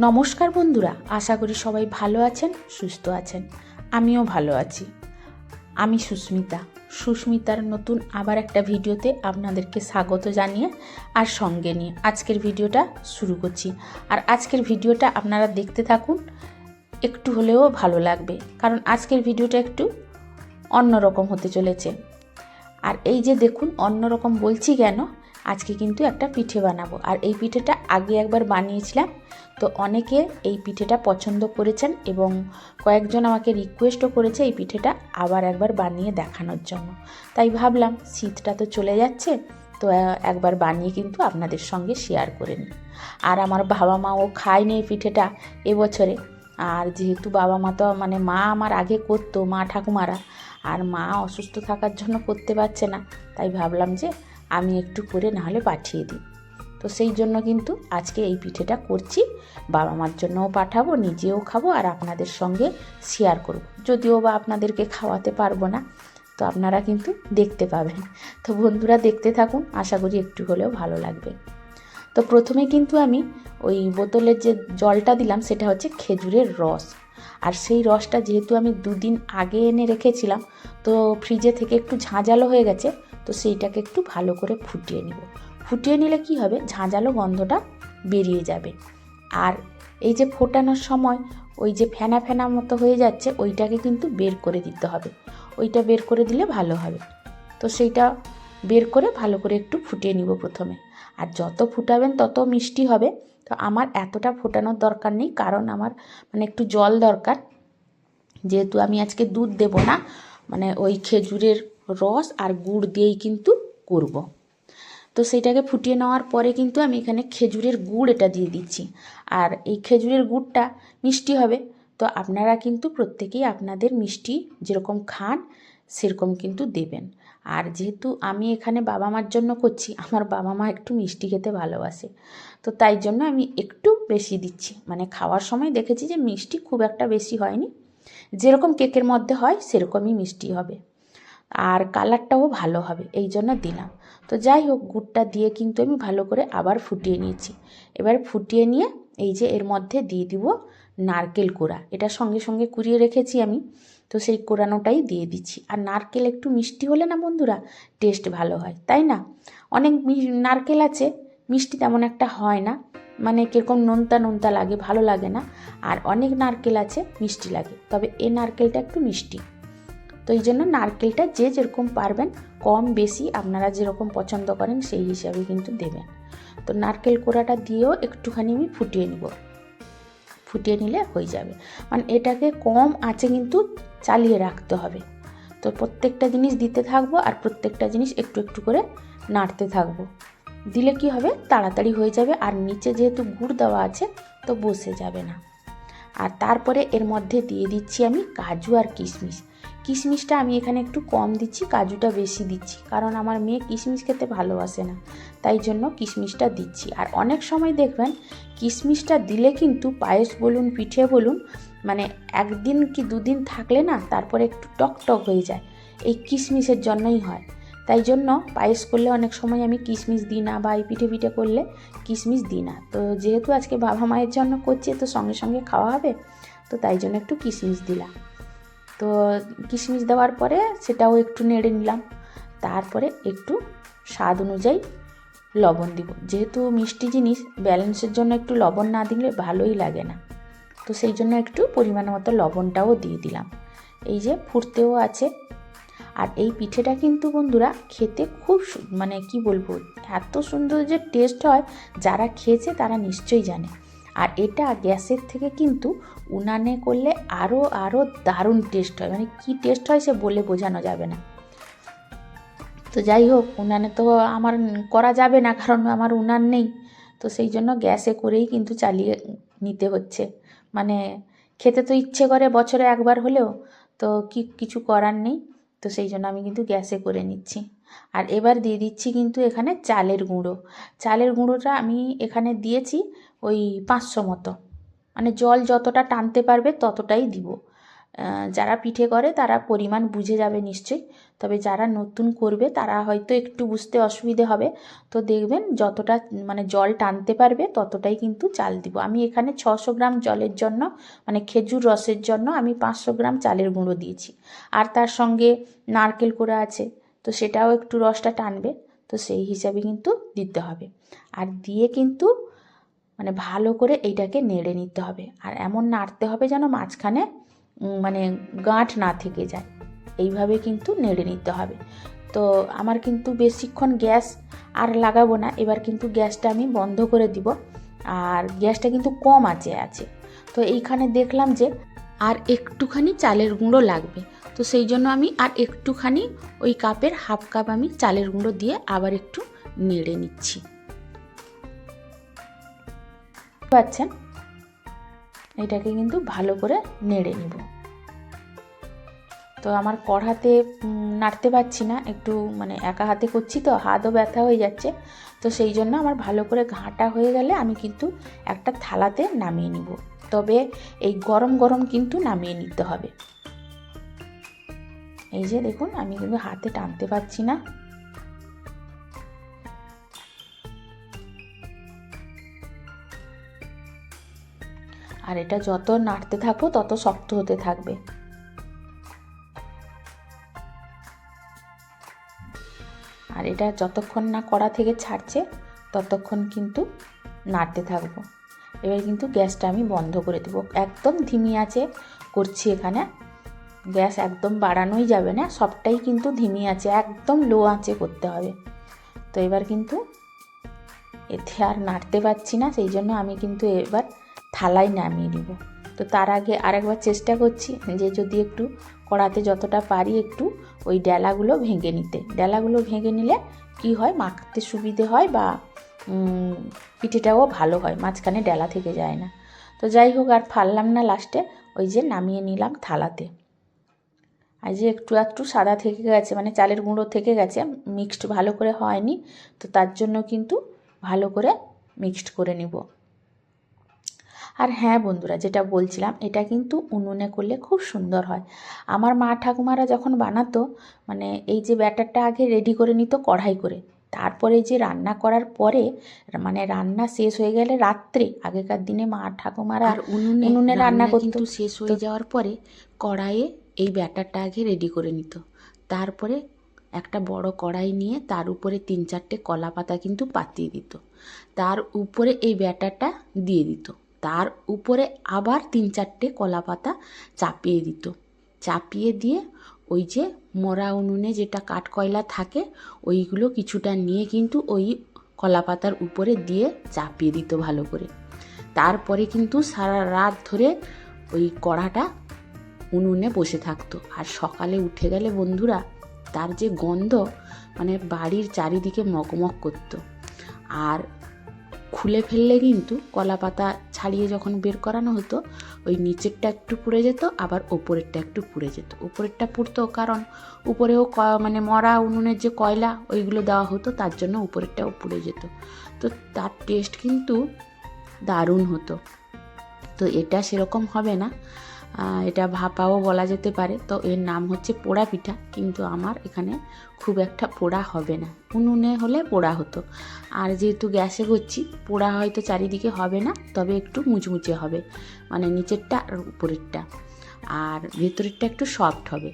নমস্কার বন্ধুরা, আশা করি সবাই ভালো আছেন, সুস্থ আছেন। আমিও ভালো আছি। আমি সুস্মিতা। সুস্মিতার নতুন আবার একটা ভিডিওতে আপনাদেরকে স্বাগত জানিয়ে আর সঙ্গে নিয়ে আজকের ভিডিওটা শুরু করছি। আর আজকের ভিডিওটা আপনারা দেখতে থাকুন, একটু হলেও ভালো লাগবে, কারণ আজকের ভিডিওটা একটু অন্যরকম হতে চলেছে। আর এই যে দেখুন, অন্যরকম বলছি কেন, আজকে কিন্তু একটা পিঠে বানাবো। আর এই পিঠেটা আগে একবার বানিয়েছিলাম। তো অনেকে এই পিঠেটা পছন্দ করেছেন এবং কয়েকজন আমাকে রিকোয়েস্টও করেছে এই পিঠেটা আবার একবার বানিয়ে দেখানোর জন্য। তাই ভাবলাম শীতটা তো চলে যাচ্ছে, তো একবার বানিয়ে কিন্তু আপনাদের সঙ্গে শেয়ার করে নিই। আর আমার বাবা মাও খায়নি এই পিঠেটা এবছরে। আর যেহেতু বাবা মা তো মানে মা আমার আগে করতো, মা ঠাকুমারা, আর মা অসুস্থ থাকার জন্য করতে পারছে না। তাই ভাবলাম যে আমি একটু করে নাহলে পাঠিয়ে দিই। তো সেই জন্য কিন্তু আজকে এই পিঠেটা করছি। বাবা মার জন্যও পাঠাবো, নিজেও খাব আর আপনাদের সঙ্গে শেয়ার করব। যদিও বা আপনাদেরকে খাওয়াতে পারব না, তো আপনারা কিন্তু দেখতে পাবেন। তো বন্ধুরা দেখতে থাকুন, আশা করি একটু হলেও ভালো লাগবে। তো প্রথমে কিন্তু আমি ওই বোতলের যে জলটা দিলাম, সেটা হচ্ছে খেজুরের রস। আর সেই রসটা যেহেতু আমি দুদিন আগে এনে রেখেছিলাম, তো ফ্রিজে থেকে একটু ঝাঁঝালো হয়ে গেছে, তো সেইটাকে একটু ভালো করে ফুটিয়ে নিব। ফুটিয়ে নিলে কি হবে? ঝাঁঝালো গন্ধটা বেরিয়ে যাবে। আর এই যে ফোটানোর সময় ওই যে ফেনা ফেনা মতো হয়ে যাচ্ছে, ওইটাকে কিন্তু বের করে দিতে হবে। ওইটা বের করে দিলে ভালো হবে। তো সেইটা বের করে ভালো করে একটু ফুটিয়ে নিব প্রথমে। আর যত ফুটাবেন, তত মিষ্টি হবে। তো আমার এতটা ফোটানোর দরকার নেই, কারণ আমার মানে একটু জল দরকার। যেহেতু আমি আজকে দুধ দেব না মানে ওই খেজুরের রস আর গুড় দিয়েই কিন্তু করব। তো সেইটাকে ফুটিয়ে নেওয়ার পরে কিন্তু আমি এখানে খেজুরের গুড় এটা দিয়ে দিচ্ছি। আর এই খেজুরের গুড়টা মিষ্টি হবে। তো আপনারা কিন্তু প্রত্যেকেই আপনাদের মিষ্টি যেরকম খান, সেরকম কিন্তু দেবেন। আর যেহেতু আমি এখানে বাবা মার জন্য করছি, আমার বাবা মা একটু মিষ্টি খেতে ভালোবাসে। তো তাই জন্য আমি একটু বেশি দিচ্ছি। মানে খাওয়ার সময় দেখেছি যে মিষ্টি খুব একটা বেশি হয়নি। যেরকম কেকের মধ্যে হয়, সেরকমই মিষ্টি হবে। আর কালারটাও ভালো হবে, এই জন্য দিলাম। তো যাই হোক, গুড়টা দিয়ে কিন্তু আমি ভালো করে আবার ফুটিয়ে নিয়েছি। এবার ফুটিয়ে নিয়ে এই যে এর মধ্যে দিয়ে দিব নারকেল কোড়া। এটা সঙ্গে সঙ্গে কুড়িয়ে রেখেছি আমি, তো সেই কোরানোটাই দিয়ে দিচ্ছি। আর নারকেল একটু মিষ্টি হলে না বন্ধুরা, টেস্ট ভালো হয়, তাই না? অনেক নারকেল আছে, মিষ্টি তেমন একটা হয় না মানে কীরকম নোনতা নোনতা লাগে, ভালো লাগে না। আর অনেক নারকেল আছে, মিষ্টি লাগে। তবে এ নারকেলটা একটু মিষ্টি। তো এই জন্য নারকেলটা যে যেরকম পারবেন, কম বেশি আপনারা যেরকম পছন্দ করেন সেই হিসাবে কিন্তু দেবেন। তো নারকেল কোড়াটা দিয়েও একটুখানি আমি ফুটিয়ে নিব। ফুটিয়ে নিলে হয়ে যাবে। মানে এটাকে কম আঁচে কিন্তু চালিয়ে রাখতে হবে। তো প্রত্যেকটা জিনিস দিতে থাকব আর প্রত্যেকটা জিনিস একটু একটু করে নাড়তে থাকব। দিলে কি হবে? তাড়াতাড়ি হয়ে যাবে আর নিচে যেহেতু গুড় দেওয়া আছে, তো বসে যাবে না। আর তারপরে এর মধ্যে দিয়ে দিচ্ছি আমি কাজু আর কিশমিশ। কিশমিশটা আমি এখানে একটু কম দিচ্ছি, কাজুটা বেশি দিচ্ছি। কারণ আমার মেয়ে কিশমিশ খেতে ভালোবাসে না, তাই জন্য কিশমিশটা দিচ্ছি। আর অনেক সময় দেখবেন, কিশমিশটা দিলে কিন্তু পায়েস বলুন, পিঠে বলুন মানে একদিন কি দুদিন থাকলে না তারপরে একটু টক টক হয়ে যায়। এই কিশমিশের জন্যই হয়। তাই জন্য পায়েস করলে অনেক সময় আমি কিশমিশ দিই না বা এই পিঠে পিঠে করলে কিশমিশ দিই না। তো যেহেতু আজকে বাবা মায়ের জন্য করছি, তো সঙ্গে সঙ্গে খাওয়া হবে, তো তাই জন্য একটু কিশমিশ দিলাম। তো কিশমিশ দেওয়ার পরে সেটাও একটু নেড়ে নিলাম। তারপরে একটু স্বাদ অনুযায়ী লবণ দিব। যেহেতু মিষ্টি জিনিস, ব্যালেন্সের জন্য একটু লবণ না দিলে ভালোই লাগে না। তো সেই জন্য একটু পরিমাণ মতো লবণটাও দিয়ে দিলাম। এই যে ফুটতেও আছে। আর এই পিঠেটা কিন্তু বন্ধুরা খেতে খুব মানে কি বলব, এত সুন্দর যে টেস্ট হয়, যারা খেয়েছে তারা নিশ্চয়ই জানে। আর এটা গ্যাসের থেকে কিন্তু উনানে করলে আরও আরও দারুণ টেস্ট হয়। মানে কি টেস্ট হয় সে বলে বোঝানো যাবে না। তো যাই হোক, উনানে তো আমার করা যাবে না, কারণ আমার উনান নেই। তো সেই জন্য গ্যাসে করেই কিন্তু চালিয়ে নিতে হচ্ছে। মানে খেতে তো ইচ্ছে করে বছরে একবার হলেও, তো কি, কিছু করার নেই। তো সেই জন্য আমি কিন্তু গ্যাসে করে নিচ্ছি। আর এবার দিয়ে দিচ্ছি কিন্তু এখানে চালের গুঁড়ো। চালের গুঁড়োটা আমি এখানে দিয়েছি। ওই পাঁচশো মতো। মানে জল যতটা টানতে পারবে ততটাই দিব। যারা পিঠে করে তারা পরিমাণ বুঝে যাবে নিশ্চয়ই। তবে যারা নতুন করবে তারা হয়তো একটু বুঝতে অসুবিধে হবে। তো দেখবেন যতটা মানে জল টানতে পারবে ততটাই কিন্তু চাল দিব। আমি এখানে ছশো গ্রাম জলের জন্য মানে খেজুর রসের জন্য আমি পাঁচশো গ্রাম চালের গুঁড়ো দিয়েছি। আর তার সঙ্গে নারকেল করা আছে, তো সেটাও একটু রসটা টানবে, তো সেই হিসাবে কিন্তু দিতে হবে। আর দিয়ে কিন্তু মানে ভালো করে এইটাকে নেড়ে নিতে হবে। আর এমন নাড়তে হবে যেন মাঝখানে মানে গাঁট না থেকে যায়। এইভাবে কিন্তু নেড়ে নিতে হবে। তো আমার কিন্তু বেশিক্ষণ গ্যাস আর লাগাবো না। এবার কিন্তু গ্যাসটা আমি বন্ধ করে দিব। আর গ্যাসটা কিন্তু কম আছে আছে। তো এইখানে দেখলাম যে আর একটুখানি চালের গুঁড়ো লাগবে। তো সেই জন্য আমি আর একটুখানি ওই কাপের হাফ কাপ আমি চালের গুঁড়ো দিয়ে আবার একটু নেড়ে নিচ্ছি। পাচ্ছেন, এটাকে কিন্তু ভালো করে নেড়ে নিব। তো আমার কড়াতে নাড়তে পারছি না, একটু মানে একা হাতে করছি তো, হাতও ব্যথা হয়ে যাচ্ছে। তো সেই জন্য আমার ভালো করে ঘাঁটা হয়ে গেলে আমি কিন্তু একটা থালাতে নামিয়ে নিব। তবে এই গরম গরম কিন্তু নামিয়ে নিতে হবে। এই যে দেখুন, আমি কিন্তু হাতে টানতে পারছি না। আর এটা যত নাড়তে থাকব, তত শক্ত হতে থাকবে। আর এটা যতক্ষণ না কড়া থেকে ছাড়ছে, ততক্ষণ কিন্তু নাড়তে থাকব। এবার কিন্তু গ্যাসটা আমি বন্ধ করে দেবো। একদম ধিমি আছে করছি এখানে। গ্যাস একদম বাড়ানোই যাবে না, সবটাই কিন্তু ধিমি আছে, একদম লো আঁচে করতে হবে। তো এবার কিন্তু এতে আর নাড়তে পারছি না, সেই জন্য আমি কিন্তু এবার থালায় নামিয়ে নিব। তো তার আগে আরেকবার চেষ্টা করছি যে যদি একটু কড়াতে যতটা পারি একটু ওই ডেলাগুলো ভেঙে নিতে। ডেলাগুলো ভেঙে নিলে কি হয়? মাখতে সুবিধে হয় বা পিঠেটাও ভালো হয়, মাঝখানে ডেলা থেকে যায় না। তো যাই হোক, আর ফাললাম না লাস্টে, ওই যে নামিয়ে নিলাম থালাতে। আর যে একটু একটু সাদা থেকে গেছে মানে চালের গুঁড়ো থেকে গেছে, মিক্সড ভালো করে হয়নি, তো তার জন্য কিন্তু ভালো করে মিক্সড করে নিব। আর হ্যাঁ বন্ধুরা যেটা বলছিলাম এটা কিন্তু উনুনে করলে খুব সুন্দর হয়। আমার মা ঠাকুমারা যখন বানাতো মানে এই যে ব্যাটারটা আগে রেডি করে নিত কড়াই করে তারপরে যে রান্না করার পরে মানে রান্না শেষ হয়ে গেলে রাত্রে আগেকার দিনে মা ঠাকুমারা আর উনুনে উনুনে রান্না রান্না করতো। শেষ হয়ে যাওয়ার পরে কড়াইয়ে এই ব্যাটারটা আগে রেডি করে নিত। তারপরে একটা বড় কড়াই নিয়ে তার উপরে তিন চারটে কলা পাতা কিন্তু পাতিয়ে দিত। তার উপরে এই ব্যাটারটা দিয়ে দিত। তার উপরে আবার তিন চারটে কলা পাতা চাপিয়ে দিত। চাপিয়ে দিয়ে ওই যে মোড়া উনুনে যেটা কাঠকয়লা থাকে, ওইগুলো কিছুটা নিয়ে কিন্তু ওই কলা পাতার উপরে দিয়ে চাপিয়ে দিত ভালো করে। তারপরে কিন্তু সারা রাত ধরে ওই কড়াটা উনুনে বসে থাকতো। আর সকালে উঠে গেলে বন্ধুরা, তার যে গন্ধ মানে বাড়ির চারিদিকে মকমক করতো। আর খুলে ফেললে কিন্তু কলা পাতা ছাড়িয়ে যখন বের করানো হতো, ওই নিচেরটা একটু পুড়ে যেত, আবার ওপরেরটা একটু পুড়ে যেত। ওপরেরটা পুড়তো কারণ উপরেও ক- মানে মরা উনুনের যে কয়লা, ওইগুলো দেওয়া হতো, তার জন্য উপরেরটাও পুড়ে যেত। তো তার টেস্ট কিন্তু দারুণ হতো। তো এটা সেরকম হবে না। এটা ভাপাও বলা যেতে পারে। তো এর নাম হচ্ছে পোড়া পিঠা, কিন্তু আমার এখানে খুব একটা পোড়া হবে না। উনুনে হলে পোড়া হতো। আর যেহেতু গ্যাসে করছি, পোড়া হয়তো চারিদিকে হবে না, তবে একটু মুচমুচে হবে। মানে নিচেরটা আর উপরেরটা। আর ভেতরেরটা একটু সফট হবে।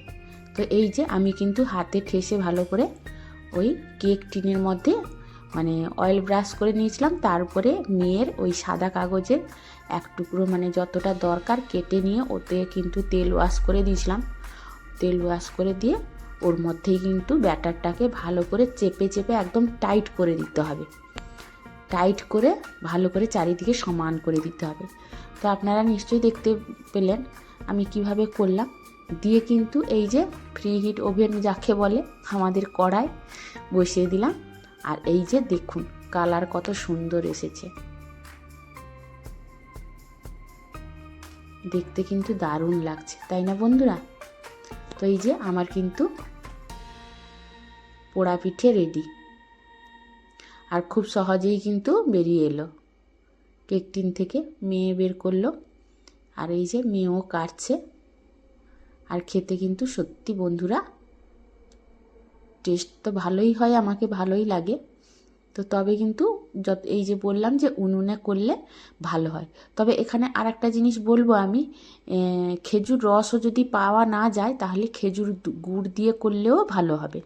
তো এই যে আমি কিন্তু হাতে ঠেসে ভালো করে ওই কেক টিনের মধ্যে মানে অয়েল ব্রাশ করে নিয়েছিলাম। তারপরে মেয়ের ওই সাদা কাগজের এক টুকরো মানে যতটা দরকার কেটে নিয়ে ওতে কিন্তু তেল ওয়াশ করে দিয়েছিলাম। তেল ওয়াশ করে দিয়ে ওর মধ্যেই কিন্তু ব্যাটারটাকে ভালো করে চেপে চেপে একদম টাইট করে দিতে হবে। টাইট করে ভালো করে চারিদিকে সমান করে দিতে হবে। তো আপনারা নিশ্চয়ই দেখতে পেলেন আমি কীভাবে করলাম। দিয়ে কিন্তু এই যে ফ্রি হিট ওভেন যাকে বলে, আমাদের কড়াই বসিয়ে দিলাম। আর এই যে দেখুন, কালার কত সুন্দর এসেছে। দেখতে কিন্তু দারুণ লাগছে, তাই না বন্ধুরা? তো এই যে আমার কিন্তু পোড়া পিঠে রেডি। আর খুব সহজেই কিন্তু বেরিয়ে এলো। কেক টিন থেকে মেয়ে বের করল, আর এই যে মেয়েও কাটছে। আর খেতে কিন্তু সত্যি বন্ধুরা টেস্ট তো ভালোই হয়, আমাকে ভালোই লাগে। তো তবে কিন্তু যত, এই যে বললাম যে উনুনে করলে ভালো হয়। তবে এখানে আর একটা জিনিস বলব আমি খেজুর রসও যদি পাওয়া না যায় তাহলে খেজুর গুড় দিয়ে করলেও ভালো হবে।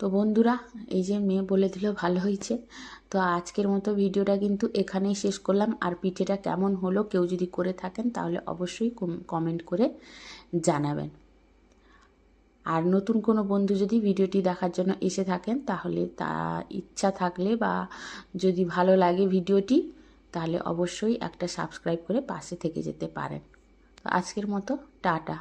তো বন্ধুরা, এই যে মেয়ে বলে দিল ভালো হয়েছে। তো আজকের মতো ভিডিওটা কিন্তু এখানেই শেষ করলাম। আর পিঠেটা কেমন হলো কেউ যদি করে থাকেন তাহলে অবশ্যই কমেন্ট করে জানাবেন। আর নতুন কোনো বন্ধু যদি ভিডিওটি দেখার জন্য এসে থাকেন, তাহলে তা ইচ্ছা থাকলে বা যদি ভালো লাগে ভিডিওটি, তাহলে অবশ্যই একটা সাবস্ক্রাইব করে পাশে থেকে যেতে পারেন। তো আজকের মতো, টাটা।